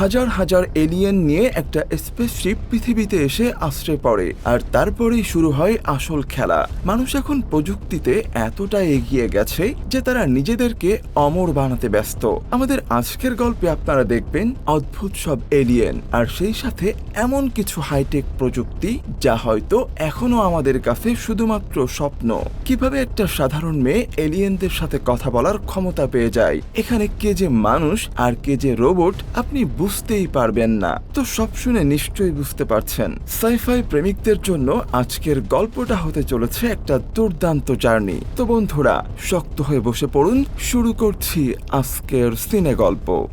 হাজার হাজার এলিয়েন নিয়ে একটা স্পেসশিপ পৃথিবীতে এসে আশ্রয় পড়ে, আর তারপরেই শুরু হয় আসল খেলা। মানুষ এখন প্রযুক্তিতে এতটা এগিয়ে গেছে যে তারা নিজেদেরকে অমর বানাতে ব্যস্ত। আমাদের আজকের গল্পে আপনারা দেখবেন অদ্ভুত সব এলিয়েন আর সেই সাথে এমন কিছু হাইটেক প্রযুক্তি যা হয়তো এখনও আমাদের কাছে শুধুমাত্র স্বপ্ন। কীভাবে একটা সাধারণ মেয়ে এলিয়েনদের সাথে কথা বলার ক্ষমতা পেয়ে যায়? এখানে কে যে মানুষ আর কে যে রোবট আপনি বুঝতেই পারবেন না। তো সব শুনে নিশ্চয়ই বুঝতে পারছেন। সাইফাই প্রেমিকদের জন্য আজকের গল্পটা হতে চলেছে একটা দুর্দান্ত জার্নি। তো বন্ধুরা, শক্ত হয়ে বসে পড়ুন। শুরু করছি আজকের সিনে গল্প।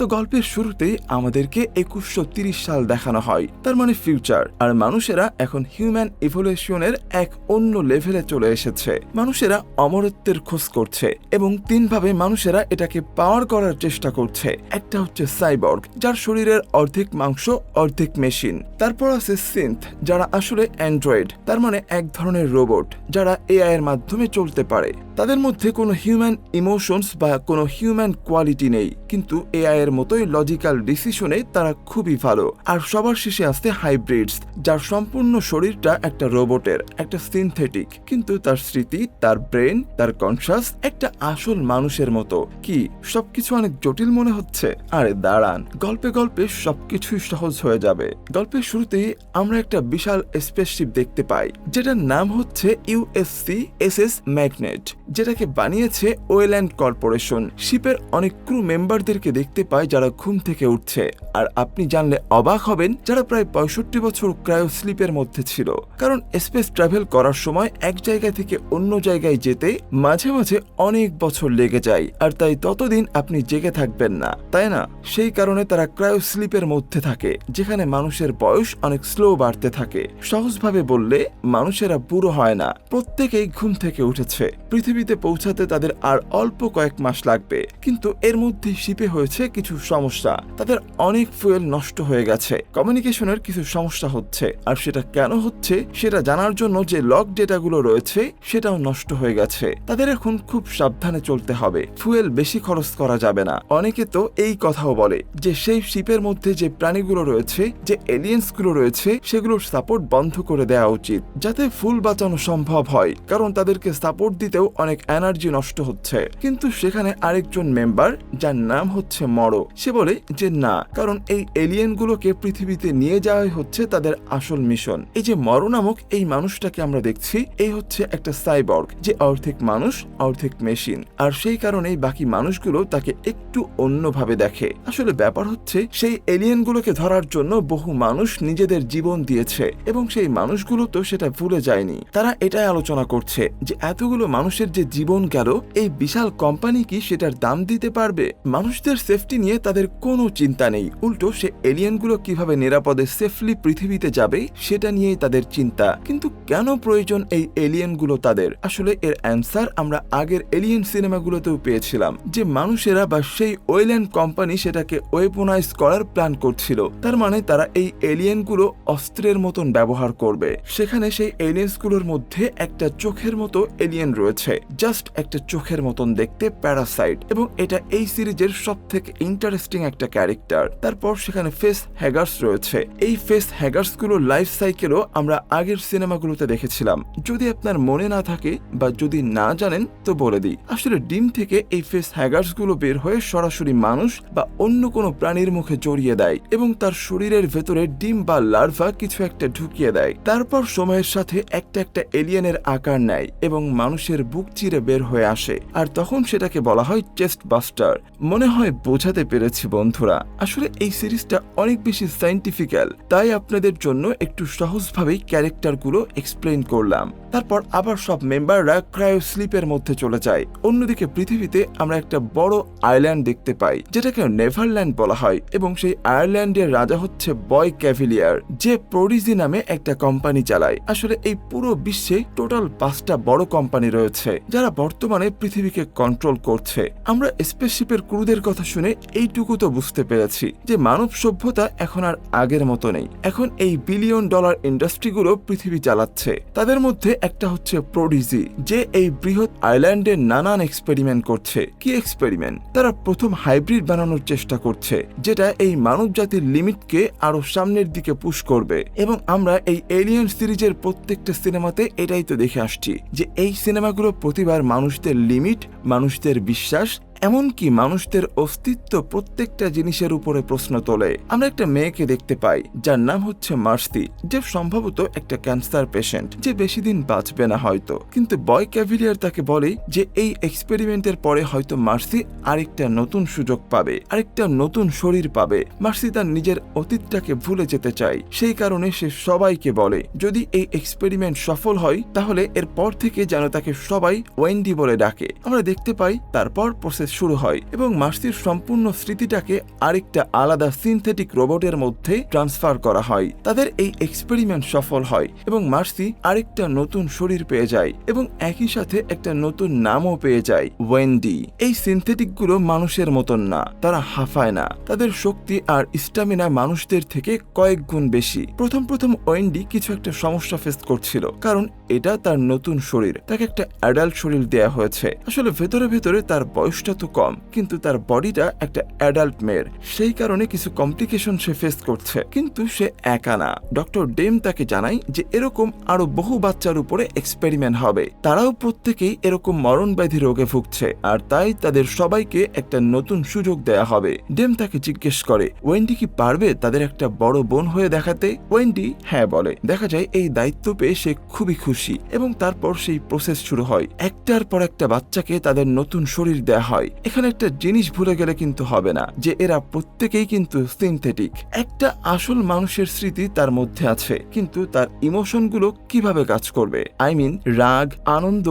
তো গল্পের শুরুতে আমাদেরকে একুশশো সাল দেখানো হয়, তার মানে ফিউচার আর মানুষেরা এখন হিউম্যান ইভলিউশনের এক অন্য লেভেলে চলে এসেছে। মানুষেরা অমরত্বের খোঁজ করছে এবং তিনভাবে মানুষেরা এটাকে পাওয়ার করার চেষ্টা করছে। একটা হচ্ছে সাইবর্গ যার শরীরের অর্ধেক মাংস, অর্ধেক মেশিন তারপর আছে সিন্থ যারা আসলে অ্যান্ড্রয়েড তার মানে এক ধরনের রোবট যারা এআই এর মাধ্যমে চলতে পারে। তাদের মধ্যে কোনো হিউম্যান ইমোশনস বা কোনো হিউম্যান কোয়ালিটি নেই, কিন্তু এআই এর মতোই লজিক্যাল ডিসিশনে তারা খুবই ভালো। আর সবার শেষে আসতে হাইব্রিডস যার সম্পূর্ণ শরীরটা একটা রোবটের, একটা সিনথেটিক কিন্তু তার স্মৃতি, তার ব্রেন তার কনসাস একটা আসল মানুষের মতো। কি, সবকিছু অনেক জটিল মনে হচ্ছে? আরে দাঁড়ান, গল্পে গল্পে সবকিছুই সহজ হয়ে যাবে। গল্পের শুরুতেই আমরা একটা বিশাল স্পেসশিপ দেখতে পাই, যেটার নাম হচ্ছে ইউএসসি এস এস ম্যাগনেট যেটাকে বানিয়েছে ওয়েল্যান্ড কর্পোরেশন শিপের অনেক ক্রু মেম্বারদেরকে দেখতে পায় যারা ঘুম থেকে উঠছে। আর আপনি জানলে অবাক হবেন যারা প্রায় পঁয়ষট্টি বছর ক্রায়ো স্লিপের মধ্যে ছিল। কারণ স্পেস ট্রাভেল করার সময় এক জায়গা থেকে অন্য জায়গায় যেতে মাঝে মাঝে অনেক বছর লেগে যায়। আর তাই ততদিন আপনি জেগে থাকবেন না। তাই না? সেই কারণে তারা ক্রায়ো স্লিপের মধ্যে থাকে, যেখানে মানুষের বয়স অনেক স্লো বাড়তে থাকে। সহজভাবে বললে, মানুষেরা বুড়ো হয় না, প্রত্যেকেই ঘুম থেকে উঠেছে। পৃথিবীতে পৌঁছাতে তাদের আর অল্প কয়েক মাস লাগবে। কিন্তু এর মধ্যে শিপে হয়েছে কিছু সমস্যা, তাদের অনেক ফুয়েল নষ্ট হয়ে গেছে। কমিউনিকেশনের কিছু সমস্যা হচ্ছে, আর সেটা কেন হচ্ছে সেটা জানার জন্য যে লক ডেটাগুলো রয়েছে সেটাও নষ্ট হয়ে গেছে। তাদের এখন খুব সাবধানে চলতে হবে, ফুয়েল বেশি খরচ করা যাবে না। অনেকে তো এই কথাও বলে যে সেই শিপের মধ্যে যে প্রাণীগুলো রয়েছে, যে এলিয়েন্সগুলো রয়েছে, সেগুলোর সাপোর্ট বন্ধ করে দেওয়া উচিত, যাতে ফুল বাঁচানো সম্ভব হয়, কারণ তাদেরকে সাপোর্ট দিতেও অনেক এনার্জি নষ্ট হচ্ছে। কিন্তু সেখানে আরেকজন মেম্বার যার নাম হচ্ছে মরো সে বলে যে, না, কারণ এই এলিয়েনগুলোকে পৃথিবীতে নিয়ে যাওয়াই হচ্ছে তাদের আসল মিশন। এই যে মরো নামক এই মানুষটাকে আমরা দেখছি, এই হচ্ছে একটা সাইবর্গ, যে অর্ধেক মানুষ, অর্ধেক মেশিন। আর সেই কারণেই বাকি মানুষগুলো তাকে একটু অন্যভাবে দেখে। আসলে ব্যাপার হচ্ছে, সেই এলিয়েনগুলোকে ধরার জন্য বহু মানুষ নিজেদের জীবন দিয়েছে এবং সেই মানুষগুলো তো সেটা ভুলে যায়নি। তারা এটাই আলোচনা করছে যে, এতগুলো মানুষের যে জীবন গেল, এই বিশাল কোম্পানি কি সেটার দাম দিতে পারবে? মানুষদের সেফটি নিয়ে তাদের কোনো চিন্তা নেই। উল্টো সে এলিয়েনগুলো কীভাবে নিরাপদে সেফলি পৃথিবীতে যাবে, সেটা নিয়েই তাদের চিন্তা। কিন্তু কেন প্রয়োজন এই এলিয়েনগুলো তাদের? আসলে এর অ্যান্সার আমরা আগের এলিয়েন সিনেমাগুলোতেও পেয়েছিলাম, যে মানুষেরা বা সেই ওয়েল্যান্ড কোম্পানি সেটাকে ওয়েপোনাইজ করার প্ল্যান করছিল। তার মানে তারা এই এলিয়েনগুলো অস্ত্রের মতন ব্যবহার করবে। সেখানে সেই এলিয়েন্সগুলোর মধ্যে একটা চোখের মতো এলিয়েন রয়েছে, জাস্ট একটা চোখের মতন দেখতে প্যারাসাইট। এবং এটা এই সিরিজের সব থেকে ইন্টারেস্টিং একটা ক্যারেক্টার তারপর সেখানে ফেস হ্যাগার্স রয়েছে। এই ফেস হ্যাগার্সগুলোর লাইফ সাইকেলও আমরা আগের সিনেমাগুলোতে দেখেছিলাম। যদি আপনার মনে না থাকে বা যদি না জানেন, তো বলে দিই। আসলে ডিম থেকে এই ফেস হ্যাগার্সগুলো বের হয়ে সরাসরি মানুষ বা অন্য কোনো প্রাণীর মুখে জড়িয়ে দেয় এবং তার শরীরের ভেতরে ডিম বা লার্ভা কিছু একটা ঢুকিয়ে দেয়। তারপর সময়ের সাথে একটা একটা এলিয়েনের আকার নেয় এবং মানুষের বুক চিরে বের হয়ে আসে। আর তখন সেটাকে বলা হয় চেস্ট বাস্টার মনে হয় বোঝাতে পেরেছি, বন্ধুরা। আসলে এই সিরিজটা অনেক বেশি সাইন্টিফিক্যাল তাই আপনাদের জন্য একটু সহজভাবেই ক্যারেক্টারগুলো এক্সপ্লেন করলাম। তারপর আবার সব মেম্বাররা ক্রায়ো স্লিপের মধ্যে চলে যায়। অন্যদিকে পৃথিবীতে আমরা একটা বড় আইল্যান্ড দেখতে পাই, যেটাকে নেভারল্যান্ড বলা হয়, এবং সেই আয়ারল্যান্ডের রাজা হচ্ছে বয় ক্যাভিলিয়ার, যে প্রোডিজি নামে একটা কোম্পানি চালায়। আসলে এই পুরো বিশ্বে টোটাল পাঁচটা বড় কোম্পানি রয়েছে, যারা বর্তমানে পৃথিবীকে কন্ট্রোল করছে। আমরা স্পেসশিপের ক্রুদের কথা শুনে এইটুকু তো বুঝতে পেরেছি যে মানব সভ্যতা এখন আর আগের মতো নেই। এখন এই বিলিয়ন ডলার ইন্ডাস্ট্রিগুলো পৃথিবী চালাচ্ছে। তাদের মধ্যে একটা হচ্ছে প্রোডিজি যে এই বৃহৎ আইল্যান্ডে নানান এক্সপেরিমেন্ট করছে। কি এক্সপেরিমেন্ট তারা প্রথম হাইব্রিড বানানোর চেষ্টা করছে, যেটা এই মানব জাতির লিমিটকে আরও সামনের দিকে পুশ করবে। এবং আমরা এই এলিয়েন সিরিজের প্রত্যেকটা সিনেমাতে এটাই তো দেখে আসছি, যে এই সিনেমাগুলো প্রতিবার মানুষদের লিমিট মানুষদের বিশ্বাস এমনকি মানুষদের অস্তিত্ব প্রত্যেকটা জিনিসের উপরে প্রশ্ন তোলে। আমরা একটা মেয়েকে দেখতে পাই, যার নাম হচ্ছে মার্সি, যে সম্ভবত একটা ক্যান্সার পেশেন্ট, যে বেশি দিন বাঁচবে না হয়তো। কিন্তু বয় ক্যাভিলিয়ার তাকে বলে যে এই এক্সপেরিমেন্টের পরে হয়তো মার্সি আরেকটা নতুন সুযোগ পাবে, আরেকটা নতুন শরীর পাবে। মার্সি তার নিজের অতীতটাকে ভুলে যেতে চায়। সেই কারণে সে সবাইকে বলে, যদি এই এক্সপেরিমেন্ট সফল হয়, তাহলে এরপর থেকে যেন তাকে সবাই ওয়েন্ডি বলে ডাকে। আমরা দেখতে পাই, তারপর প্রসেস শুরু হয় এবং মার্সির সম্পূর্ণ স্মৃতিটাকে আরেকটা আলাদা সিনথেটিক রোবটের মধ্যে ট্রান্সফার করা হয়। তাদের এই এক্সপেরিমেন্ট সফল হয় এবং মার্সি আরেকটা নতুন শরীর পেয়ে যায় এবং একই সাথে একটা নতুন নামও পেয়ে যায় ওয়েন্ডি এই সিনথেটিকগুলো মানুষের মতন না, তারা হাফায় না। তাদের শক্তি আর স্টামিনা মানুষদের থেকে কয়েক গুণ বেশি। প্রথম প্রথম ওয়েন্ডি কিছু একটা সমস্যা ফেস করছিল, কারণ এটা তার নতুন শরীর। তাকে একটা অ্যাডাল্ট শরীর দেয়া হয়েছে। আসলে ভেতরে ভেতরে তার বয়সটা তো কম, কিন্তু তার বডিটা একটা অ্যাডাল্ট মেয়ের। সেই কারণে কিছু কমপ্লিকেশন সে ফেস করছে। কিন্তু সে একা না। ডক্টর ডেম তাকে জানায় যে এরকম আরও বহু বাচ্চার উপরে এক্সপেরিমেন্ট হবে। তারাও প্রত্যেকেই এরকম মরণ ব্যাধি রোগে ভুগছে। আর তাই তাদের সবাইকে একটা নতুন সুযোগ দেয়া হবে। ডেম তাকে জিজ্ঞেস করে ওয়েন্ডি কি পারবে তাদের একটা বড় বোন হয়ে দেখাতে? ওয়েন্ডি হ্যাঁ বলে। দেখা যায় এই দায়িত্ব পেয়ে সে খুবই খুশি। এবং তারপর সেই প্রসেস শুরু হয়। একটার পর একটা বাচ্চাকে তাদের নতুন শরীর দেয়া হয়। এখানে একটা জিনিস ভুলে গেলে কিন্তু হবে না, যে এরা প্রত্যেকেই কিন্তু সিনথেটিক একটা আসল মানুষের স্মৃতি তার মধ্যে আছে, কিন্তু তার ইমোশনগুলো কীভাবে কাজ করবে? আই মিন রাগ, আনন্দ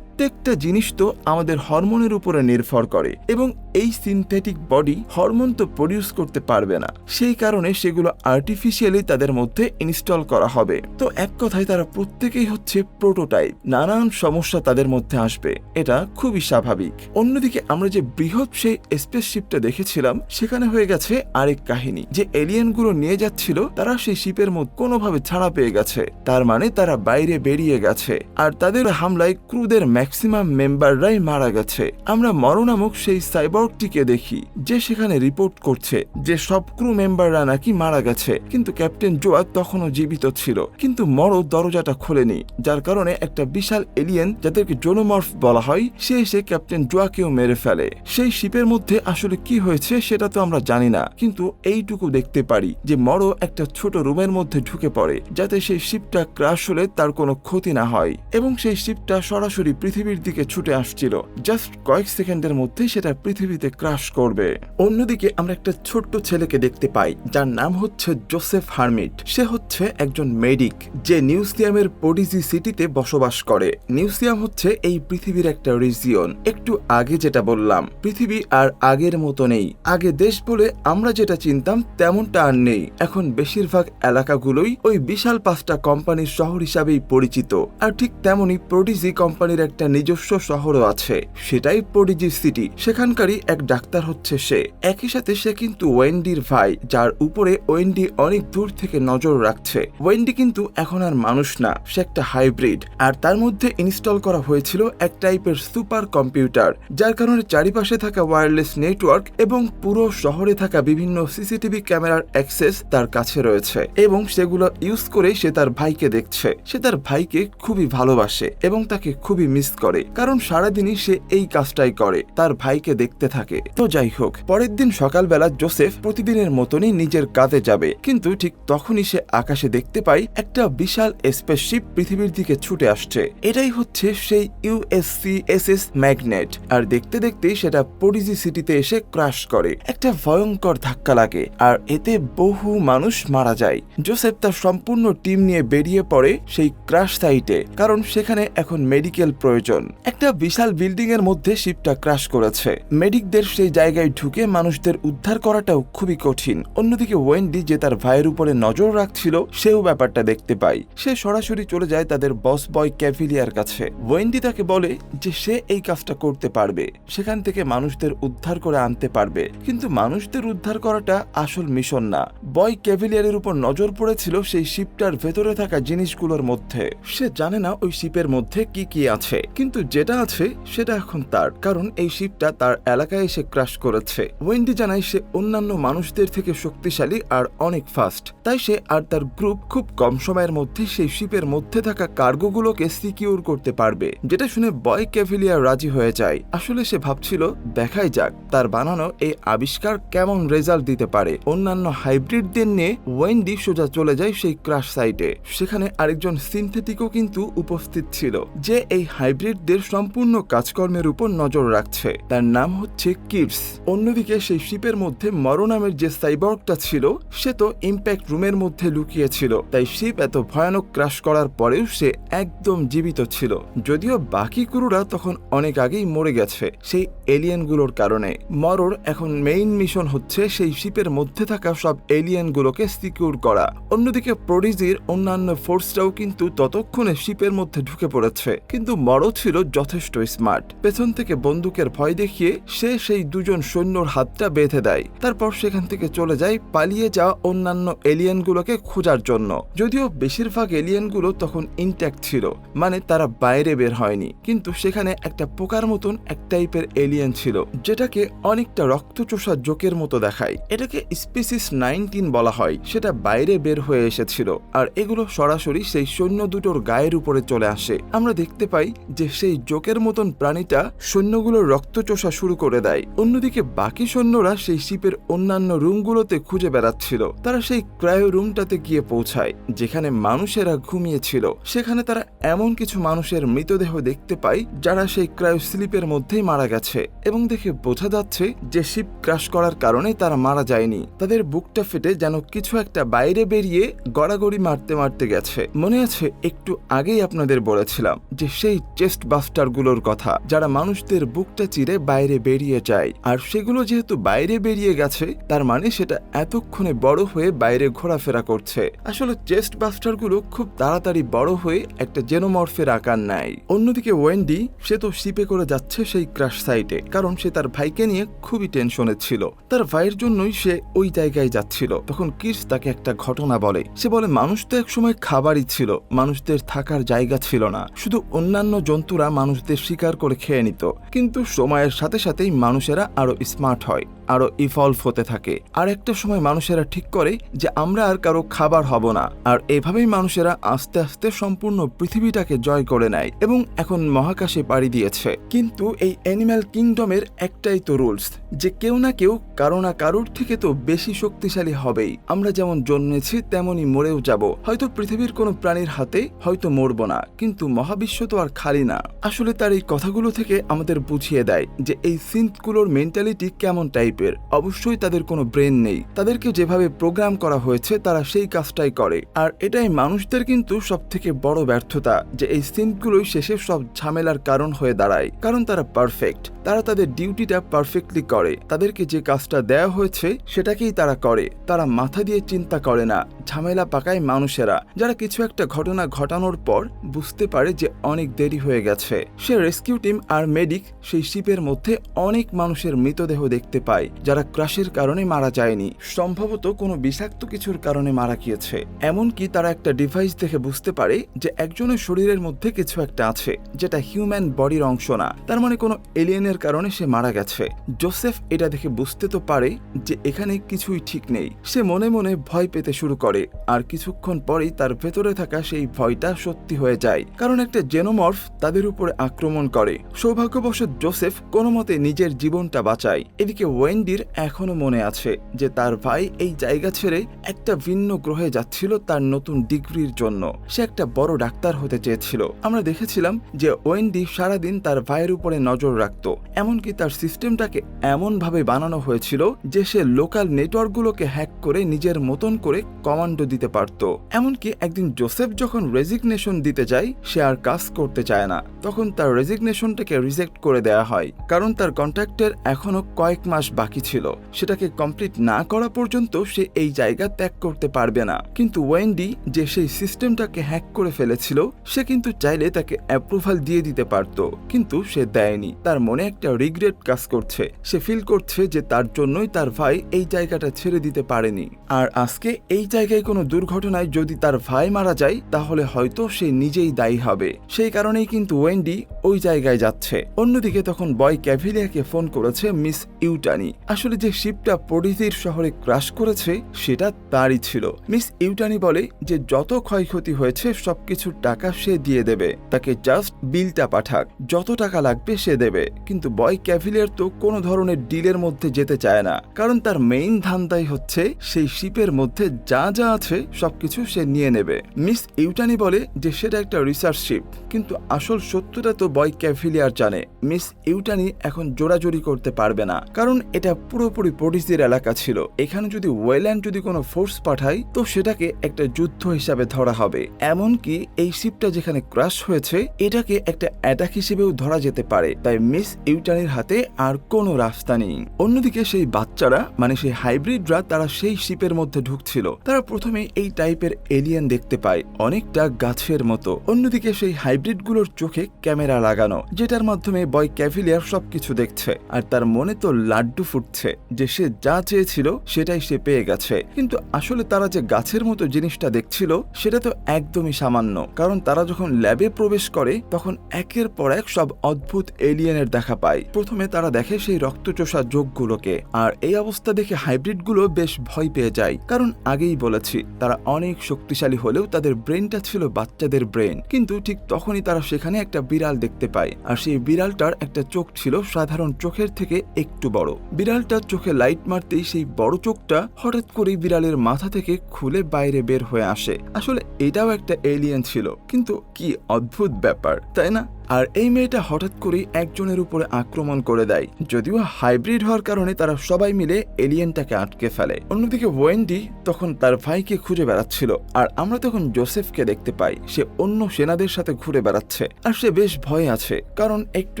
প্রত্যেকটা জিনিস তো আমাদের হরমোনের উপরে নির্ভর করে এবং এই সিনথেটিক বডি হরমোন তো প্রডিউস করতে পারবে না। সেই কারণে সেগুলো আর্টিফিশিয়ালি তাদের মধ্যে ইনস্টল করা হবে। তো এক কথায় তারা প্রত্যেকেই হচ্ছে প্রোটোটাইপ নানান সমস্যা তাদের মধ্যে আসবে। এটা খুবই স্বাভাবিক। অন্যদিকে আমরা যে বৃহৎ সেই স্পেসশিপটা দেখেছিলাম, সেখানে হয়ে গেছে আরেক কাহিনী। যে এলিয়েনগুলো নিয়ে যাচ্ছিল, তারা সেই শিপের মধ্যে কোনোভাবে ছাড়া পেয়ে গেছে। তার মানে তারা বাইরে বেরিয়ে গেছে। আর তাদের হামলায় ক্রুদের ম্যাক্সিমাম মেম্বাররাই মারা গেছে। আমরা মরো নামক সেই সাইবর্গটিকে দেখি, যে সেখানে রিপোর্ট করছে যে সব ক্রু মেম্বাররা নাকি মারা গেছে। কিন্তু ক্যাপ্টেন জোয়া তখনও জীবিত ছিল, কিন্তু মরো দরজাটা খোলেনি, যার কারণে একটা বিশাল এলিয়েন যাদেরকে জোনোমর্ফ বলা হয়, সে এসে ক্যাপ্টেন জোয়াকেও মেরে ফেলে। সেই শিপের মধ্যে আসলে কি হয়েছে সেটা তো আমরা জানি না, কিন্তু এইটুকু দেখতে পারি যে মরো একটা ছোট রুমের মধ্যে ঢুকে পড়ে, যাতে সেই শিপটা ক্রাশ হলে তার কোনো ক্ষতি না হয়। এবং সেই শিপটা সরাসরি পৃথিবীর দিকে ছুটে আসছিল। জাস্ট কয়েক সেকেন্ডের মধ্যে সেটা পৃথিবীতে ক্রাশ করবে। অন্যদিকে আমরা একটা ছোট্ট ছেলেকে দেখতে পাই, যার নাম হচ্ছে জোসেফ হার্মিট সে হচ্ছে একজন মেডিক যে নিউজিয়ামের পডিজি সিটিতে বসবাস করে। নিউজিয়াম হচ্ছে এই পৃথিবীর একটা রিজিয়ন একটু আগে যেটা বললাম, পৃথিবী আর আগের মতো নেই। আগে দেশ বলে আমরা যেটা চিনতাম, তেমনটা আর নেই। এখন বেশিরভাগ এলাকাগুলোই ওই বিশাল পাঁচটা কোম্পানির শহর হিসাবেই পরিচিত। আর ঠিক তেমনি প্রডিজি কোম্পানির একটা নিজস্ব শহরও আছে। সেটাই প্রডিজি সিটি। সেখানকারই এক ডাক্তার হচ্ছে সে। একই সাথে সে কিন্তু ওয়েন্ডির ভাই, যার উপরে ওয়েন্ডি অনেক দূর থেকে নজর রাখছে। ওয়েন্ডি কিন্তু এখন আর মানুষ না, সে একটা হাইব্রিড। আর তার মধ্যে ইনস্টল করা হয়েছিল এক টাইপের সুপার কম্পিউটার, যার কারণে চারিপাশে থাকা ওয়্যারলেস নেটওয়ার্ক এবং পুরো শহরে থাকা বিভিন্ন সিসিটিভি ক্যামেরার অ্যাক্সেস তার কাছে রয়েছে। এবং সেগুলো ইউজ করে সে তার ভাইকে দেখছে। সে তার ভাইকে খুবই ভালোবাসে এবং তাকে খুবই মিস করে, কারণ সারাদিনই সে এই কাজটাই করে, তার ভাইকে দেখতে থাকে। তো যাই হোক, পরের দিন সকালবেলা জোসেফ প্রতিদিনের মতনই নিজের কাজে যাবে, কিন্তু ঠিক তখনই সে আকাশে দেখতে পায় একটা বিশাল স্পেসশিপ পৃথিবীর দিকে ছুটে আসছে। এটাই হচ্ছে সেই ইউএসসি এস এস ম্যাগনেট, আর দেখতে দেখতে সেটা পডিজি সিটিতে এসে ক্রাশ করে। একটা ভয়ঙ্কর ধাক্কা লাগে, আর এতে বহু মানুষ মারা যায়। জোসেফ তার সম্পূর্ণ টিম নিয়ে বেরিয়ে পড়ে সেই ক্রাশ সাইটে, কারণ সেখানে এখন মেডিকেল প্রয়োজন। একটা বিশাল বিল্ডিং এর মধ্যে শিপটা ক্রাশ করেছে। মেডিকেল সাংবাদিকদের সেই জায়গায় ঢুকে মানুষদের উদ্ধার করাটাও খুবই কঠিন। অন্যদিকে ওয়েন্ডি যে তার ভাইয়ের উপরে নজর রাখছিল, সেও ব্যাপারটা দেখতে পায়। সে সরাসরি চলে যায় তাদের বস বয় ক্যাভিলিয়ার কাছে। ওয়েন্ডি তাকে বলে যে সে এই কাজটা করতে পারবে। সেখান থেকে মানুষদের উদ্ধার করে আনতে পারবে। কিন্তু মানুষদের উদ্ধার করাটা আসল মিশন না। বয় ক্যাভিলিয়ারের উপর নজর পড়েছিল সেই শিপটার ভেতরে থাকা জিনিসগুলোর মধ্যে। সে জানে না ওই শিপের মধ্যে কি কি আছে। কিন্তু যেটা আছে, সেটা এখন তার, কারণ এই শিপটা তার এলাকায় এসে ক্রাশ করেছে। ওয়েন্ডি জানায় সে অন্যান্য মানুষদের থেকে শক্তিশালী আর অনেক ফাস্ট তাই সে আর তার গ্রুপ খুব কম সময়ের মধ্যে সেই শিপের মধ্যে থাকা কার্গোগুলোকে সিকিউর করতে পারবে, যেটা শুনে বয় ক্যাভিলিয়ার রাজি হয়ে যায়। আসলে সে ভাবছিল, দেখাই যাক, তার বানানো এই আবিষ্কার কেমন রেজাল্ট দিতে পারে। অন্যান্য হাইব্রিডদের নিয়ে ওয়েন্ডি সোজা চলে যায় সেই ক্রাশ সাইটে সেখানে আরেকজন সিনথেটিকও কিন্তু উপস্থিত ছিল, যে এই হাইব্রিডদের সম্পূর্ণ কাজকর্মের উপর নজর রাখছে। তার নাম হচ্ছে কিডস অন্যদিকে সেই শিপের মধ্যে মরো নামের যে সাইবর্গটা ছিল, সে তো ইম্প্যাক্ট রুমের মধ্যে লুকিয়েছিল। তাই শিপ এত ভয়ানক ক্রাশ করার পরেও সে একদম জীবিত ছিল। যদিও বাকি ক্রুরা তখন অনেক আগেই মরে গেছে সেই এলিয়েনগুলোর কারণে। মরোর এখন মেইন মিশন হচ্ছে সেই শিপের মধ্যে থাকা সব এলিয়েনগুলোকে সিকিউর করা। অন্যদিকে প্রডিজির অন্যান্য ফোর্সটাও কিন্তু ততক্ষণে শিপের মধ্যে ঢুকে পড়েছে। কিন্তু মরো ছিল যথেষ্ট স্মার্ট পেছন থেকে বন্দুকের ভয় দেখিয়ে সে সেই দুজন সৈন্যর হাতটা বেঁধে দেয়। তারপর সেখান থেকে চলে যায় পালিয়ে যাওয়া অন্যান্য এলিয়েনগুলোকে খোঁজার জন্য। যদিও বেশিরভাগ এলিয়েনগুলো তখন ইনট্যাক্ট ছিল মানে তারা বাইরে বের হয়নি। কিন্তু সেখানে একটা পোকার মতন এক টাইপের এলিয়েন ছিল, যেটাকে অনেকটা রক্তচোষা জোকের মতো দেখায়। এটাকে স্পিসিস নাইনটিন বলা হয়, সেটা বাইরে বের হয়ে এসেছিল। আর এগুলো সরাসরি সেই সৈন্য দুটোর গায়ের উপরে চলে আসে। আমরা দেখতে পাই যে সেই জোকের মতন প্রাণীটা সৈন্যগুলোর রক্তচোষা শুরু করে দেয়। অন্যদিকে বাকি সৈন্যরা সেই শিপের অন্যান্য রুমগুলোতে খুঁজে বেড়াচ্ছিল। তারা সেই ক্রায়ো রুমটাতে গিয়ে পৌঁছায়, যেখানে মানুষেরা ঘুমিয়েছিল। সেখানে তারা এমন কিছু মানুষের মৃতদেহ দেখতে পায়, যারা সেই ক্রায়ো স্লিপের মধ্যেই মারা গেছে। এবং দেখে বোঝা যাচ্ছে যে শিপ ক্রাশ করার কারণে তারা মারা যায়নি। তাদের বুকটা ফেটে যেন কিছু একটা বাইরে বেরিয়ে গড়াগড়ি মারতে মারতে গেছে। মনে আছে, একটু আগেই আপনাদের বলেছিলাম যে সেই চেস্ট বাস্টারগুলোর কথা, যারা মানুষদের বুকটা চিরে বাইরে বেরিয়ে যায়। আর সেগুলো যেহেতু বাইরে বেরিয়ে গেছে, তার মানে সেটা এতক্ষণে বড় হয়ে বাইরে ঘোরাফেরা করছে। আসলে চেস্ট বাস্টারগুলো খুব তাড়াতাড়ি বড় হয়ে একটা জেনোমরফের আকার নেয়। অন্যদিকে ওয়েন্ডি, সে তো শিপে করে যাচ্ছে সেই ক্রাশ সাইটে, কারণ সে তার ভাইকে নিয়ে খুবই টেনশনে ছিল। তার ভাইয়ের জন্যই সে ওই জায়গায় যাচ্ছিল। তখন কিস তাকে একটা ঘটনা বলে। সে বলে, মানুষ তো একসময় খাবারই ছিল, মানুষদের থাকার জায়গা ছিল না। শুধু অন্যান্য জন্তুরা মানুষদের শিকার করে খেয়ে নিত। কিন্তু সময়ের সাথে সাথেই মানুষেরা আরও স্মার্ট হয়। আরও ইভলভ হতে থাকে। আর একটা সময় মানুষেরা ঠিক করে যে আমরা আর কারও খাবার হব না। আর এভাবেই মানুষেরা আস্তে আস্তে সম্পূর্ণ পৃথিবীটাকে জয় করে নেয় এবং এখন মহাকাশে পাড়ি দিয়েছে। কিন্তু এই অ্যানিম্যাল কিংডমের একটাই তো রুলস যে কেউ না কেউ কারও না কারোর থেকে তো বেশি শক্তিশালী হবেই। আমরা যেমন জন্মেছি তেমনই মরেও যাব। হয়তো পৃথিবীর কোনো প্রাণীর হাতে হয়তো মরব না, কিন্তু মহাবিশ্ব তো আর খালি না। আসলে তার এই কথাগুলো থেকে আমাদের বুঝিয়ে দেয় যে এই সিন্থগুলোর মেন্টালিটি কেমন টাইপের। অবশ্যই তাদের কোনো ব্রেন নেই। তাদেরকে যেভাবে প্রোগ্রাম করা হয়েছে, তারা সেই কাজটাই করে। আর এটাই মানুষদের কিন্তু সব থেকে বড় ব্যর্থতা, যে এই সিনগুলোই শেষে সব ঝামেলার কারণ হয়ে দাঁড়ায়। কারণ তারা পারফেক্ট। তারা তাদের ডিউটিটা পারফেক্টলি করে। তাদেরকে যে কাজটা দেওয়া হয়েছে, সেটাকেই তারা করে। তারা মাথা দিয়ে চিন্তা করে না। ঝামেলা পাকায় মানুষেরা, যারা কিছু একটা ঘটনা ঘটানোর পর বুঝতে পারে যে অনেক দেরি হয়ে গেছে। সে রেস্কিউ টিম আর মেডিক সেই শিপের মধ্যে অনেক মানুষের মৃতদেহ দেখতে পায়, যারা ক্রাশের কারণে মারা যায়নি। সম্ভবত কোনো বিষাক্ত কিছুর কারণে মারা গিয়েছে। এমনকি তারা একটা ডিভাইস দেখে বুঝতে পারে যে একজনের শরীরের মধ্যে কিছু একটা আছে, যেটা হিউম্যান বডির অংশ না। তার মানে কোনো এলিয়েনের কারণে সে মারা গেছে। জোসেফ এটা দেখে বুঝতে তো পারে যে এখানে কিছুই ঠিক নেই। সে মনে মনে ভয় পেতে শুরু করে, আর কিছুক্ষণ পরেই তার ভেতরে থাকা সেই ভয়টা সত্যি হয়ে যায়। কারণ একটা জেনোমর্ফ তাদের উপরে আক্রমণ করে। সৌভাগ্যবশত জোসেফ কোনো মতে নিজের জীবনটা বাঁচায়। এদিকে ওয়েন্ডির এখনও মনে আছে যে তার ভাই এই জায়গা ছেড়ে একটা ভিন্ন গ্রহে যাচ্ছিল তার নতুন ডিগ্রির জন্য। সে একটা বড় ডাক্তার হতে চেয়েছিল। আমরা দেখেছিলাম যে ওয়েন্ডি সারাদিন তার ভাইয়ের উপরে নজর রাখত। এমনকি তার সিস্টেমটাকে এমনভাবে বানানো হয়েছিল যে সে লোকাল নেটওয়ার্কগুলোকে হ্যাক করে নিজের মতন করে কমান্ডো দিতে পারত। এমনকি একদিন জোসেফ যখন রেজিগনেশন দিতে যায়, সে আর কাজ করতে চায় না। তখন তার রেজিগনেশনটাকে রিজেক্ট করে দেওয়া হয়, কারণ তার কন্ট্রাক্টের এখনও কয়েক মাস বাকি ছিল। সেটাকে কমপ্লিট না করা পর্যন্ত সে এই জায়গা ত্যাগ করতে পারবে না। কিন্তু ওয়েন্ডি যে সেই সিস্টেমটাকে হ্যাক করে ফেলেছিল, সে কিন্তু চাইলে তাকে অ্যাপ্রুভাল দিয়ে দিতে পারত, কিন্তু সে দেয়নি। তার মনে একটা রিগ্রেট কাজ করছে। সে ফিল করছে যে তার জন্যই তার ভাই এই জায়গাটা ছেড়ে দিতে পারেনি। আর আজকে এই জায়গায় কোনো দুর্ঘটনায় যদি তার ভাই মারা যায়, তাহলে হয়তো সে নিজেই দায়ী হবে। সেই কারণেই কিন্তু ওয়েন্ডি ওই জায়গায় যাচ্ছে। অন্যদিকে তখন বয় ক্যাভিলিয়াকে ফোন করেছে মিস ইউটানি। আসলে যে শিপটা পডিজির শহরে ক্রাশ করেছে, সেটা তারই ছিল। মিস ইউটানি বলে যে যত ক্ষয়ক্ষতি হয়েছে, সবকিছুর টাকা সে দিয়ে দেবে। তাকে জাস্ট বিলটা পাঠাক। যত টাকা লাগবে সে দেবে। কিন্তু বয় ক্যাভিলিয়ার তো কোনো ধরনের ডিলের মধ্যে যেতে চায় না। কারণ তার মেইন ধান্দাই হচ্ছে সেই শিপের মধ্যে যা যা আছে সবকিছু সে নিয়ে নেবে। মিস ইউটানি বলে যে সেটা একটা রিসার্চ শিপ কিন্তু আসল সত্যটা তো বয় ক্যাভিলিয়ার জানে। মিস ইউটানি এখন জোড়াজোড়ি করতে পারবে না, কারণ এটা পুরোপুরি পডিসির এলাকা ছিল। এখানে যদি ওয়েল্যান্ড যদি কোনো ফোর্স পাঠায়, তো সেটাকে একটা যুদ্ধ হিসাবে ধরা হবে। এমনকি এই শিপটা যেখানে ক্রাশ হয়েছে, এটাকে একটা অ্যাটাক হিসেবেও ধরা যেতে পারে। তাই মিস ইউটানির হাতে আর কোনো রাস্তা নেই। অন্যদিকে সেই বাচ্চারা মানে সেই হাইব্রিডরা, তারা সেই শিপের মধ্যে ঢুকছিল। তারা প্রথমে এই টাইপের এলিয়েন দেখতে পায়, অনেকটা গাছের মতো। অন্যদিকে সেই হাইব্রিডগুলোর চোখে ক্যামেরা লাগানো, যেটার মাধ্যমে বয় ক্যাভিলিয়ার সবকিছু দেখছে। আর তার মনে তো লাড্ডু ফুটছে, যে সে যা চেয়েছিল, সেটাই সে পেয়ে গেছে। কিন্তু আসলে তারা যে গাছের মতো জিনিসটা দেখছিল, সেটা তো একদমই সামান্য। কারণ তারা যখন ল্যাবে প্রবেশ করে, তখন একের পর এক সব অদ্ভুত এলিয়েনের দেখা পায়। প্রথমে তারা দেখে সেই রক্তচোষা যোগগুলোকে, আর এই অবস্থা দেখে হাইব্রিডগুলো বেশ ভয় পেয়ে যায়। কারণ আগেই বলেছি, তারা অনেক শক্তিশালী হলেও তাদের ব্রেনটা ছিল বাচ্চাদের ব্রেন। কিন্তু ঠিক তখনই তারা সেখানে একটা বিড়াল দেখতে পায়, আর সেই বিড়ালটার একটা চোখ ছিল সাধারণ চোখের থেকে একটু বড়। বিড়ালটার চোখে লাইট মারতেই সেই বড় চোখটা হঠাৎ করেই বিড়ালের মাথা থেকে খুলে বাইরে বের হয়ে আসে। আসলে এটাও একটা এলিয়েন ছিল, কিন্তু কি অদ্ভুত ব্যাপার, তাই না? আর এই মেয়েটা হঠাৎ করেই একজনের উপরে আক্রমণ করে দেয়। যদিও হাইব্রিড হওয়ার কারণে তারা সবাই মিলে এলিয়েনটাকে আটকে ফেলে। অন্যদিকে ওয়েন্ডি তখন তার ভাইকে খুঁজে বেড়াচ্ছিল, আর আমরা তখন জোসেফকে দেখতে পাই। সে অন্য সেনাদের সাথে ঘুরে বেড়াচ্ছে, আর সে বেশ ভয়ে আছে, কারণ একটু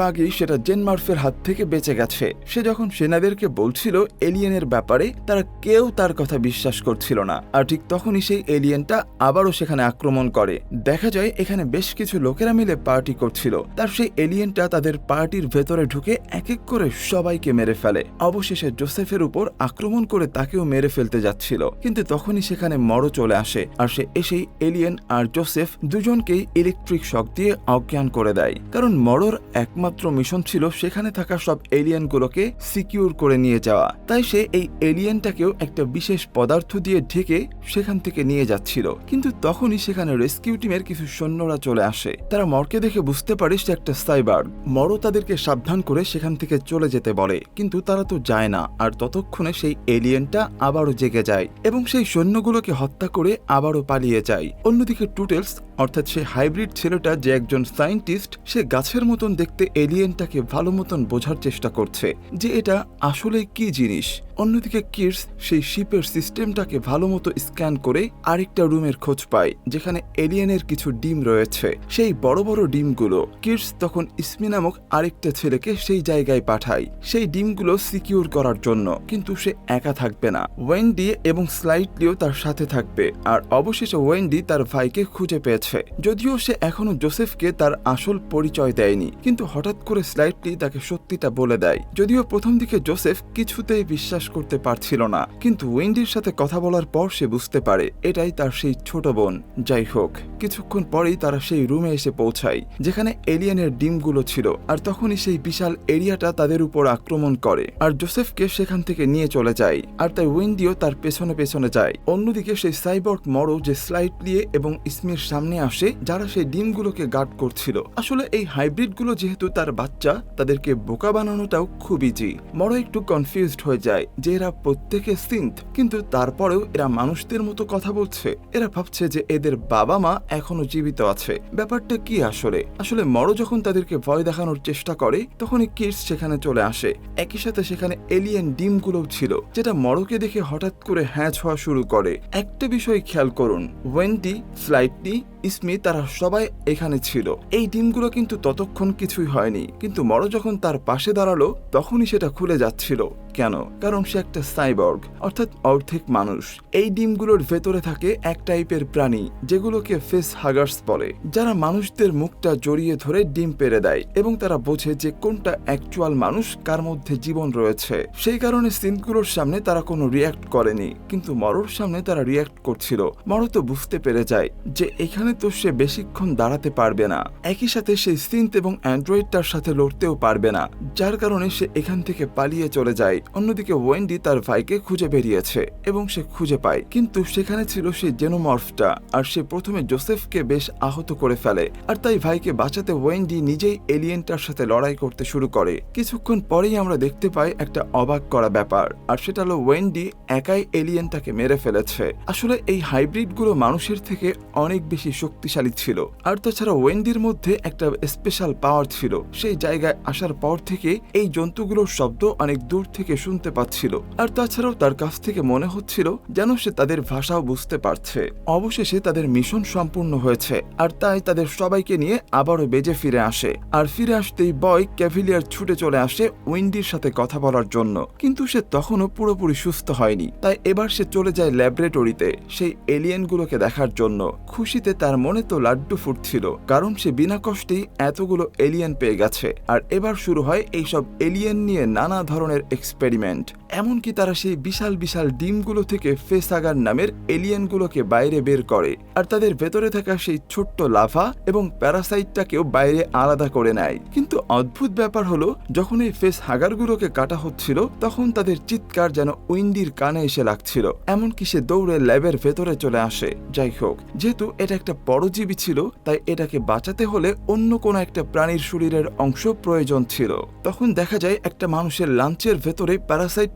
আগেই সেটা জেন মার্ফের হাত থেকে বেঁচে গেছে। সে যখন সেনাদেরকে বলছিল এলিয়েনের ব্যাপারে, তারা কেউ তার কথা বিশ্বাস করছিল না, আর ঠিক তখনই সেই এলিয়েনটা আবারও সেখানে আক্রমণ করে। দেখা যায় এখানে বেশ কিছু লোকেরা মিলে পার্টি করছিল। তার সেই এলিয়েনটা তাদের পার্টির ভেতরে ঢুকে এক এক করে সবাইকে মেরে ফেলে। অবশেষে জোসেফের উপর আক্রমণ করে তাকেও মেরে ফেলতে যাচ্ছিল। কিন্তু তখনই সেখানে মরো চলে আসে আর সে এসেই এলিয়েন আর জোসেফ দুজনকেই ইলেকট্রিক শক দিয়ে অজ্ঞান করে দেয়। কারণ মরোর একমাত্র মিশন ছিল সেখানে থাকা সব এলিয়েনগুলোকে সিকিউর করে নিয়ে যাওয়া। তাই সে এই এলিয়েনটাকেও একটা বিশেষ পদার্থ দিয়ে ঢেকে সেখান থেকে নিয়ে যাচ্ছিল। কিন্তু তখনই সেখানে রেস্কিউ টিমের কিছু সৈন্যরা চলে আসে। তারা মরকে দেখে বুঝতে পারে সে একটা সাইবার, মরো তাদেরকে সাবধান করে সেখান থেকে চলে যেতে বলে। কিন্তু তারা তো যায় না, আর ততক্ষণে সেই এলিয়েনটা আবারও জেগে যায় এবং সেই সৈন্যগুলোকে হত্যা করে আবারও পালিয়ে যায়। অন্যদিকে টুটেলস, অর্থাৎ সে হাইব্রিড ছেলেটা যে একজন সায়েন্টিস্ট, সে গাছের মতন দেখতে এলিয়েনটাকে ভালো মতন বোঝার চেষ্টা করছে যে এটা আসলে কি জিনিস। অন্যদিকে কিডস সেই শিপের সিস্টেমটাকে ভালো মতো স্ক্যান করে আরেকটা রুমের খোঁজ পায়, যেখানে এলিয়েনের কিছু ডিম রয়েছে। সেই বড় বড় ডিমগুলো কিডস তখন ইসমি নামক আরেকটা ছেলেকে সেই জায়গায় পাঠায়। সেই ডিমগুলো সিকিউর করার জন্য, কিন্তু সে একা থাকবে না। ওয়েন্ডি এবং স্লাইটলিও তার সাথে থাকবে, আর অবশেষে ওয়েন্ডি তার ভাইকে খুঁজে পেয়েছে। যদিও সে এখনও জোসেফকে তার আসল পরিচয় দেয়নি, কিন্তু হঠাৎ করে স্লাইটলি তাকে সত্যিটা বলে দেয়। যদিও প্রথম দিকে জোসেফ কিছুতেই বিশ্বাস বিশ্বাস করতে পারছিল না। কিন্তু উইন্ডির সাথে কথা বলার পর সে বুঝতে পারে, এটাই তার সেই ছোট বোন। যাই হোক, কিছুক্ষণ পরেই তারা সেই রুমে এসে পৌঁছায়, যেখানে এলিয়েনের ডিমগুলো ছিল, আর তখনই সেই বিশাল এরিয়াটা তাদের উপর আক্রমণ করে। আর জোসেফকে সেখান থেকে নিয়ে চলে যায়, আর তাই উইন্ডিও তার পেছনে পেছনে যায়। অন্যদিকে সেই সাইবর্গ মরো যে স্লাইড নিয়ে এবং ইসমির সামনে আসে, যারা সেই ডিমগুলোকে গার্ড করছিল। আসলে এই হাইব্রিডগুলো যেহেতু তার বাচ্চা, তাদেরকে বোকা বানানোটাও খুব ইজি মরো একটু কনফিউজড হয়ে যায় যে এরা প্রত্যেকে সিন্থ কিন্তু তারপরেও এরা মানুষদের মতো কথা বলছে। এরা ভাবছে যে এদের বাবা মা এখনও জীবিত আছে। ব্যাপারটা কি আসলে? আসলে মরো যখন তাদেরকে ভয় দেখানোর চেষ্টা করে, তখনই কিডস সেখানে চলে আসে। একই সাথে সেখানে এলিয়েন ডিমগুলোও ছিল, যেটা মরোকে দেখে হঠাৎ করে হ্যাঁচ হওয়া শুরু করে। একটা বিষয় খেয়াল করুন ওয়েন্ডি ফ্লাইটনি ইসমি তারা সবাই এখানে ছিল। এই ডিমগুলো কিন্তু ততক্ষণ কিছুই হয়নি, কিন্তু মরো যখন তার পাশে দাঁড়াল, তখনই সেটা খুলে যাচ্ছিল। কেন? কারণ সে একটা সাইবর্গ অর্থাৎ অর্ধেক মানুষ। এই ডিমগুলোর ভেতরে থাকে এক টাইপের প্রাণী, যেগুলোকে ফেস হাগার্স বলে, যারা মানুষদের মুখটা জড়িয়ে ধরে ডিম পেরে দেয় এবং তারা বোঝে যে কোনটা অ্যাকচুয়াল মানুষ, কার মধ্যে জীবন রয়েছে। সেই কারণে সিনগুলোর সামনে তারা কোনো রিয়াক্ট করেনি, কিন্তু মরোর সামনে তারা রিয়াক্ট করছিল। মরো তো বুঝতে পেরে যায় যে এখানে তো সে বেশিক্ষণ দাঁড়াতে পারবে না। একই সাথে সেই সিন্থ এবং অ্যান্ড্রয়েডটার সাথে লড়তেও পারবে না, যার কারণে সে এখান থেকে পালিয়ে চলে যায়। অন্যদিকে ওয়েন্ডি তার ভাইকে খুঁজে বেরিয়েছে এবং সে খুঁজে পায়, কিন্তু সেখানে ছিল সেই জেনোমর্ফটা আর সে প্রথমে জোসেফকে বেশ আহত করে ফেলে আর তাই ভাইকে বাঁচাতে ওয়েন্ডি নিজেই এলিয়েনটার সাথে লড়াই করতে শুরু করে। কিছুক্ষণ পরেই আমরা দেখতে পাই একটা অবাক করা ব্যাপার, আর সেটা হলো ওয়েন্ডি একাই এলিয়েনটাকে মেরে ফেলেছে। আসলে এই হাইব্রিডগুলো মানুষের থেকে অনেক বেশি শক্তিশালী ছিল। আর তাছাড়া ওয়েন্ডির মধ্যে একটা স্পেশাল পাওয়ার ছিল, সেই জায়গায় আসার পর থেকে এই জন্তুগুলোর শব্দ অনেক দূর থেকে শুনতে পাচ্ছিল। আর তাছাড়াও তার কাছ থেকে মনে হচ্ছিল যেন সে তাদের ভাষাও বুঝতে পারছে। অবশেষে তাদের মিশন সম্পূর্ণ হয়েছে, আর তাই তাদের সবাইকে নিয়ে আবারও বেজে ফিরে আসে। আর ফিরে আসতেই বয় ক্যাভিলিয়ার ছুটে চলে আসে উইন্ডির সাথে কথা বলার জন্য। কিন্তু সে তখনও পুরোপুরি সুস্থ হয়নি, তাই এবার সে চলে যায় ল্যাবরেটরিতে সেই এলিয়েনগুলোকে দেখার জন্য। খুশিতে তার মনে তো লাড্ডু ফুটছিল, কারণ সে বিনা কষ্টেই এতগুলো এলিয়েন পেয়ে গেছে। আর এবার শুরু হয় এইসব এলিয়েন নিয়ে নানা ধরনের এক্সপেরিমেন্ট এক্সপেরিমেন্ট এমনকি তারা সেই বিশাল বিশাল ডিমগুলো থেকে ফেসাগার নামের এলিয়েনগুলোকে বাইরে বের করে, আর তাদের ভেতরে থাকা সেই ছোট্ট লাভা এবং প্যারাসাইটটাকেও বাইরে আলাদা করে নেয়। কিন্তু অদ্ভুত ব্যাপার হলো, যখন এই ফেস হাগারগুলোকে কাটা হচ্ছিল, তখন তাদের চিৎকার যেন উইন্ডির কানে এসে লাগছিল। এমনকি সে দৌড়ে ল্যাবের ভেতরে চলে আসে। যাই হোক, যেহেতু এটা একটা পরজীবী ছিল, তাই এটাকে বাঁচাতে হলে অন্য কোনো একটা প্রাণীর শরীরের অংশ প্রয়োজন ছিল। তখন দেখা যায় একটা মানুষের লাঞ্চের ভেতরে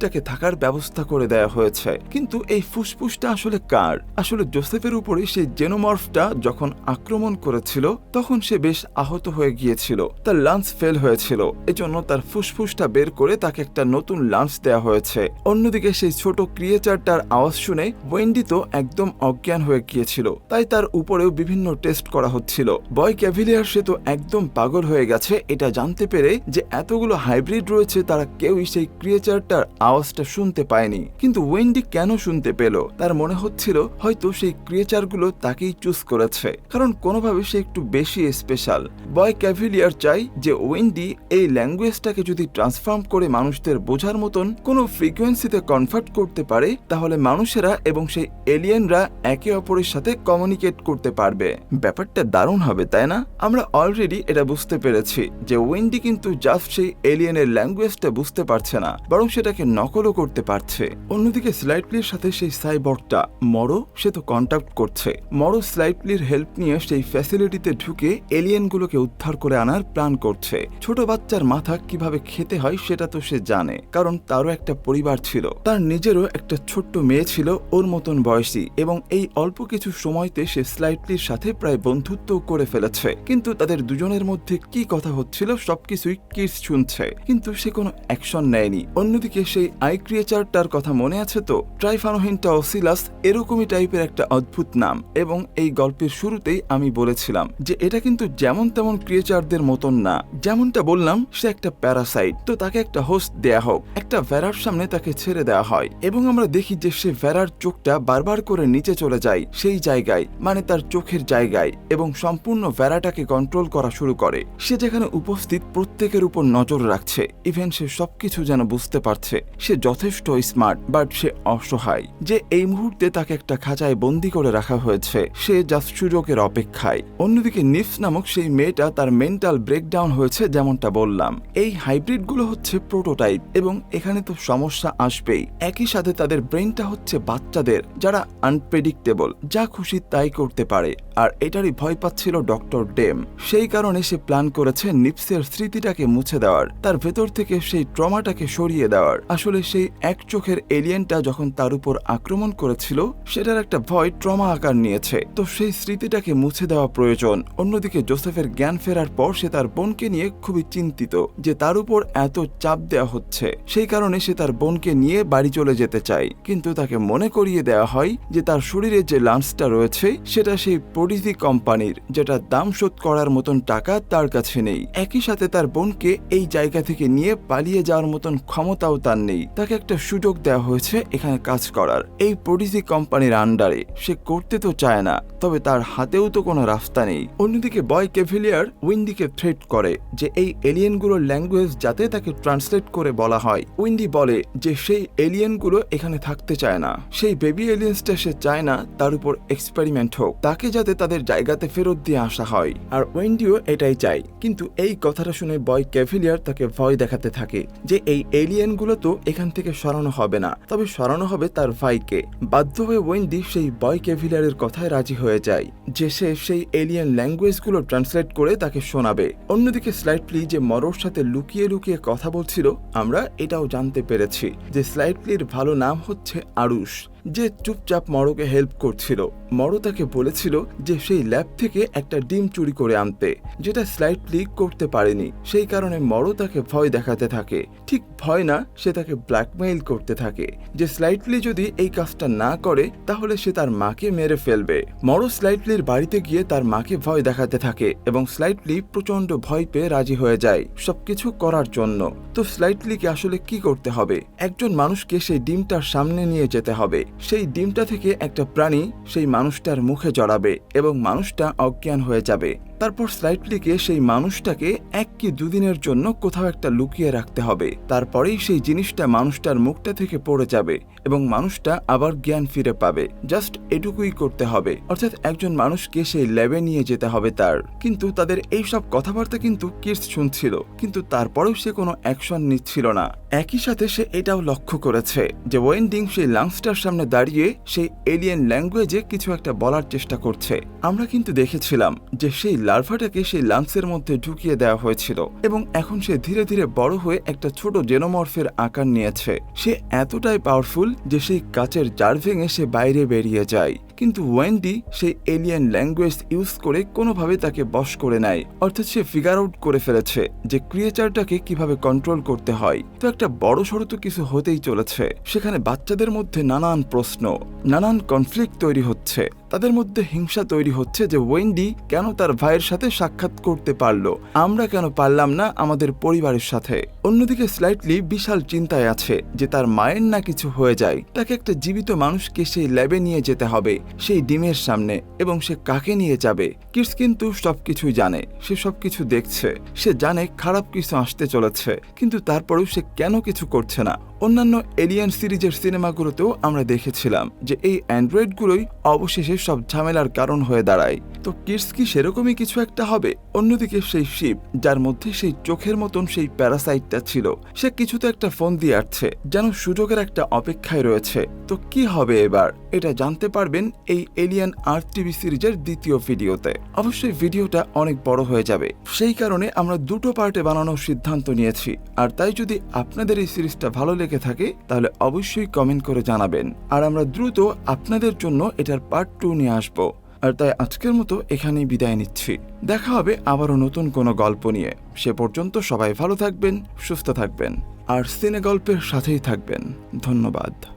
প্যারাসাইটটাকে থাকার ব্যবস্থা করে দেওয়া হয়েছে। কিন্তু এই ফুসফুসটা আসলে কার? আসলে জোসেফের উপরে সেই জেনোমর্ফটা যখন আক্রমণ করেছিল, তখন সে বেশ আহত হয়ে গিয়েছিল। তার লাঞ্চ ফেল হয়েছিল। এজন্য তার ফুসফুসটা বের করে তাকে একটা নতুন লাঞ্চ দেওয়া হয়েছে। অন্যদিকে সেই ছোট ক্রিয়েচারটার আওয়াজ শুনে ওয়েন্ডি তো একদম অজ্ঞান হয়ে গিয়েছিল। তাই তার উপরেও বিভিন্ন টেস্ট করা হচ্ছিল। বয় ক্যাভিলিয়ার সে তো একদম পাগল হয়ে গেছে। এটা জানতে পেরে যে এতগুলো হাইব্রিড রয়েছে, তারা কেউই সেই ক্রিয়েচারটার আওয়াজটা শুনতে পায়নি। কিন্তু ওয়েন্ডি কেন শুনতে পেল? তার মনে হচ্ছিল হয়তো সেই ক্রিয়েচারগুলো তাকেই চুজ করেছে। কারণ কোনোভাবে সে একটু বেশি স্পেশাল বয় ক্যাভিলিয়ার চাই যে ওয়েন্ডি এই ল্যাঙ্গুয়েজটাকে যদি ট্রান্সফর্ম করে মানুষদের বোঝার মতন কোনো ফ্রিকোয়েন্সিতে কনভার্ট করতে পারে, তাহলে মানুষেরা এবং সেই এলিয়েনরা একে অপরের সাথে কমিউনিকেট করতে পারবে। ব্যাপারটা দারুণ হবে, তাই না? আমরা অলরেডি এটা বুঝতে পেরেছি যে ওয়েন্ডি কিন্তু জাস্ট সেই এলিয়েনের ল্যাঙ্গুয়েজটা বুঝতে পারছে না। বরং সেটাকে নকলও করতে পারছে। অন্যদিকে স্লাইটলির সাথে সেই সাইবর্গটা মরো, সে তো কন্ট্যাক্ট করছে। মরো স্লাইটলির হেল্প নিয়ে সেই ফ্যাসিলিটিতে ঢুকে এলিয়েনগুলোকে উদ্ধার করে আনার প্ল্যান করছে। ছোট বাচ্চার মাথা কীভাবে খেতে হয় সেটা তো সে জানে, কারণ তারও একটা পরিবার ছিল। তার নিজেরও একটা ছোট্ট মেয়ে ছিল, ওর মতন বয়সী, এবং এই অল্প কিছু সময়তে সে স্লাইটলির সাথে প্রায় বন্ধুত্ব করে ফেলেছে। কিন্তু তাদের দুজনের মধ্যে কি কথা হচ্ছিল সবকিছুই কিস শুনছে। কিন্তু সে কোনো অ্যাকশন নেয়নি। অন্যদিকে সেই আই ক্রিয়েচারটার কথা মনে আছে তো? ট্রাইফানোহিনটা অসিলাস এরকমই টাইপের একটা অদ্ভুত নাম এবং এই গল্পের শুরুতেই আমি বলেছিলাম যে এটা কিন্তু যেমন তেমন ক্রিয়েচারদের মতন না। যেমনটা বললাম, সে একটা প্যারাসাইট। তো তাকে একটা হোস্ট দেয়া হোক। একটা ভেড়ার সামনে তাকে ছেড়ে দেওয়া হয়। এবং আমরা দেখি যে সে ভেড়ার চোখটা বারবার করে নিচে চলে যায় সেই জায়গায় মানে তার চোখের জায়গায় এবং সম্পূর্ণ ভেড়াটাকে কন্ট্রোল করা শুরু করে। সে যেখানে উপস্থিত প্রত্যেকের উপর নজর রাখছে। ইভেন সে সবকিছু যেন বুঝতে পারছে। সে যথেষ্ট স্মার্ট বাট সে অসহায়। যে এই মুহূর্তে তাকে একটা খাঁচায় বন্দি করে রাখা হয়েছে, সে জাস্ট সুযোগের অপেক্ষায়। অন্যদিকে নিফস নামক সেই মেয়েটা তার মেন্টাল ব্রেকডাউন হয়েছে যেমনটা বললাম। এই হাইব্রিডগুলো হচ্ছে প্রোটোটাইপ এবং এখানে তো সমস্যা আসবেই। একই সাথে তাদের ব্রেনটা হচ্ছে বাচ্চাদের, যারা আনপ্রেডিক্টেবল যা খুশি তাই করতে পারে। আর এটারই ভয় পাচ্ছিল ডক্টর ডেম সেই কারণে সে প্ল্যান করেছে নিপসের স্মৃতিটাকে মুছে দেওয়ার, তার ভেতর থেকে সেই ট্রমাটাকে সরিয়ে দেওয়ার। আসলে সেই এক চোখের এলিয়েনটা যখন তার উপর আক্রমণ করেছিল, সেটার একটা ভয় ট্রমা আকার নিয়েছে। তো সেই স্মৃতিটাকে মুছে দেওয়া প্রয়োজন। অন্যদিকে জোসেফের জ্ঞান ফেরার পর সে তার বোনকে নিয়ে খুবই চিন্তিত যে তার উপর এত চাপ দেওয়া হচ্ছে। সেই কারণে সে তার বোনকে নিয়ে বাড়ি চলে যেতে চায়। কিন্তু তাকে মনে করিয়ে দেওয়া হয় যে তার শরীরে যে লাঞ্চটা রয়েছে, সেটা সেই প্রডিজি কোম্পানির, যেটা দাম শোধ করার মতন টাকা তার কাছে নেই। একই সাথে তার বোনকে এই জায়গা থেকে নিয়ে পালিয়ে যাওয়ার মতন ক্ষমতাও তার নেই। তাকে একটা সুযোগ দেওয়া হয়েছে এখানে কাজ করার। এই প্রডিজি কোম্পানির আন্ডারে। সে করতে তো চায় না, তবে তার হাতেও তো কোনো রাস্তা নেই। অন্যদিকে বয় কেভিলিয়ার উইন্ডিকে থ্রেট করে যে এই এলিয়েনগুলোর ল্যাঙ্গুয়েজ যাতে তাকে ট্রান্সলেট করে বলা হয়। উইন্ডি বলে যে সেই এলিয়েনগুলো এখানে থাকতে চায় না। সেই বেবি এলিয়েন্সটা সে চায় না, তার উপর এক্সপেরিমেন্ট হোক। তাকে যাতে তাদের জায়গাতে ফেরত দিয়ে আসা হয়। আর ওয়েন্ডিও এটাই চায়। কিন্তু এই কথাটা শুনে বয় ক্যাভিলিয়ার তাকে ভয় দেখাতে থাকে যে এই এলিয়েনগুলো তো এখান থেকে সরানো হবে না। তবে সরানো হবে তার ভাইকে। বাধ্য হয়ে ওয়েন্ডি সেই বয় কেভিলারের কথায় রাজি হয়ে যায়, যে সে সেই এলিয়ান ল্যাঙ্গুয়েজগুলো ট্রান্সলেট করে তাকে শোনাবে। অন্যদিকে স্লাইটলি যে মরোর সাথে লুকিয়ে লুকিয়ে কথা বলছিল, আমরা এটাও জানতে পেরেছি যে স্লাইটলির ভালো নাম হচ্ছে আরুষ। যে চুপচাপ মরোকে হেল্প করছিল। মরো তাকে বলেছিল যে সেই ল্যাব থেকে একটা ডিম চুরি করে আনতে, যেটা স্লাইটলি করতে পারেনি। সেই কারণে মরো তাকে ভয় দেখাতে থাকে। ঠিক ভয় না, সে তাকে ব্ল্যাকমেইল করতে থাকে। যে স্লাইটলি যদি এই কাজটা না করে, তাহলে সে তার মাকে মেরে ফেলবে। মরো স্লাইটলির বাড়িতে গিয়ে তার মাকে ভয় দেখাতে থাকে এবং স্লাইটলি প্রচণ্ড ভয় পেয়ে রাজি হয়ে যায় সবকিছু করার জন্য। তো স্লাইটলিকে আসলে কি করতে হবে? একজন মানুষকে সেই ডিমটার সামনে নিয়ে যেতে হবে। সেই ডিমটা থেকে একটা প্রাণী সেই মানুষটার মুখে জড়াবে এবং মানুষটা অজ্ঞান হয়ে যাবে। তারপর স্লাইটলিকে সেই মানুষটাকে এক কি দুদিনের জন্য কোথাও একটা লুকিয়ে রাখতে হবে। তারপরেই সেই জিনিসটা মানুষটার মুখটা থেকে পড়ে যাবে এবং মানুষটা আবার জ্ঞান ফিরে পাবে। জাস্ট এটুকুই করতে হবে। অর্থাৎ একজন মানুষকে সেই ল্যাবে নিয়ে যেতে হবে তার। কিন্তু তাদের এই সব কথাবার্তা কিন্তু কিডস শুনছিল। কিন্তু তারপরেও সে কোনো অ্যাকশন নিচ্ছিল না। একই সাথে সে এটাও লক্ষ্য করেছে যে ওয়েন্ডিং সেই লাংসটার সামনে দাঁড়িয়ে সেই এলিয়েন ল্যাঙ্গুয়েজে কিছু একটা বলার চেষ্টা করছে। আমরা কিন্তু দেখেছিলাম যে সেই লার্ভাটাকে সেই লাংসের মধ্যে ঢুকিয়ে দেওয়া হয়েছিল এবং এখন সে ধীরে ধীরে বড় হয়ে একটা ছোট জেনোমরফের আকার নিয়েছে। সে এতটাই পাওয়ারফুল যে সেই কাচের জার ভেঙে সে বাইরে বেরিয়ে যায়। কিন্তু ওয়েন্ডি সেই এলিয়ান ল্যাঙ্গুয়েজ ইউজ করে কোনোভাবে তাকে বশ করে নেয় অর্থাৎ সে ফিগার আউট করে ফেলেছে যে ক্রিয়েচারটাকে কীভাবে কন্ট্রোল করতে হয়। তো একটা বড় সড়ো তো কিছু হতেই চলেছে। সেখানে বাচ্চাদের মধ্যে নানান প্রশ্ন, নানান কনফ্লিক্ট তৈরি হচ্ছে। তাদের মধ্যে হিংসা তৈরি হচ্ছে যে ওয়েন্ডি কেন তার ভাইয়ের সাথে সাক্ষাৎ করতে পারল। আমরা কেন পারলাম না আমাদের পরিবারের সাথে? অন্যদিকে স্লাইটলি বিশাল চিন্তায় আছে যে তার মায়ের না কিছু হয়ে যায়। তাকে একটা জীবিত মানুষকে সেই ল্যাবে নিয়ে যেতে হবে, সেই ডিমের সামনে, এবং সে কাকে নিয়ে যাবে? কিডস কিন্তু সবকিছুই জানে, সে সবকিছু দেখছে। সে জানে খারাপ কিছু আসতে চলেছে, কিন্তু তারপরেও সে কেন কিছু করছে না? অন্যান্য এলিয়ান সিরিজের সিনেমাগুলোতেও আমরা দেখেছিলাম যে এই অ্যান্ড্রয়েডগুলোই অবশেষে সব ঝামেলার কারণ হয়ে দাঁড়ায়। তো কিডস কি সেরকমই কিছু একটা হবে? অন্যদিকে সেই শিপ যার মধ্যে সেই চোখের মতন সেই প্যারাসাইটটা ছিল, সে কিছুতে একটা ফোন দিয়ে আসছে, যেন সুযোগের একটা অপেক্ষায় রয়েছে। তো কি হবে এবার? এটা জানতে পারবেন এই এলিয়ান আর্থ টিভি সিরিজের দ্বিতীয় ভিডিওতে। অবশ্যই ভিডিওটা অনেক বড় হয়ে যাবে। সেই কারণে আমরা দুটো পার্টে বানানোর সিদ্ধান্ত নিয়েছি। আর তাই যদি আপনাদের এই সিরিজটা ভালো লেগে থাকে, তাহলে অবশ্যই কমেন্ট করে জানাবেন। আর আমরা দ্রুত আপনাদের জন্য এটার পার্ট টু নিয়ে আসব। আর তাই আজকের মতো এখানেই বিদায় নিচ্ছি। দেখা হবে আবারও নতুন কোনো গল্প নিয়ে। সে পর্যন্ত সবাই ভালো থাকবেন, সুস্থ থাকবেন, আর সিনে গল্পের সাথেই থাকবেন। ধন্যবাদ।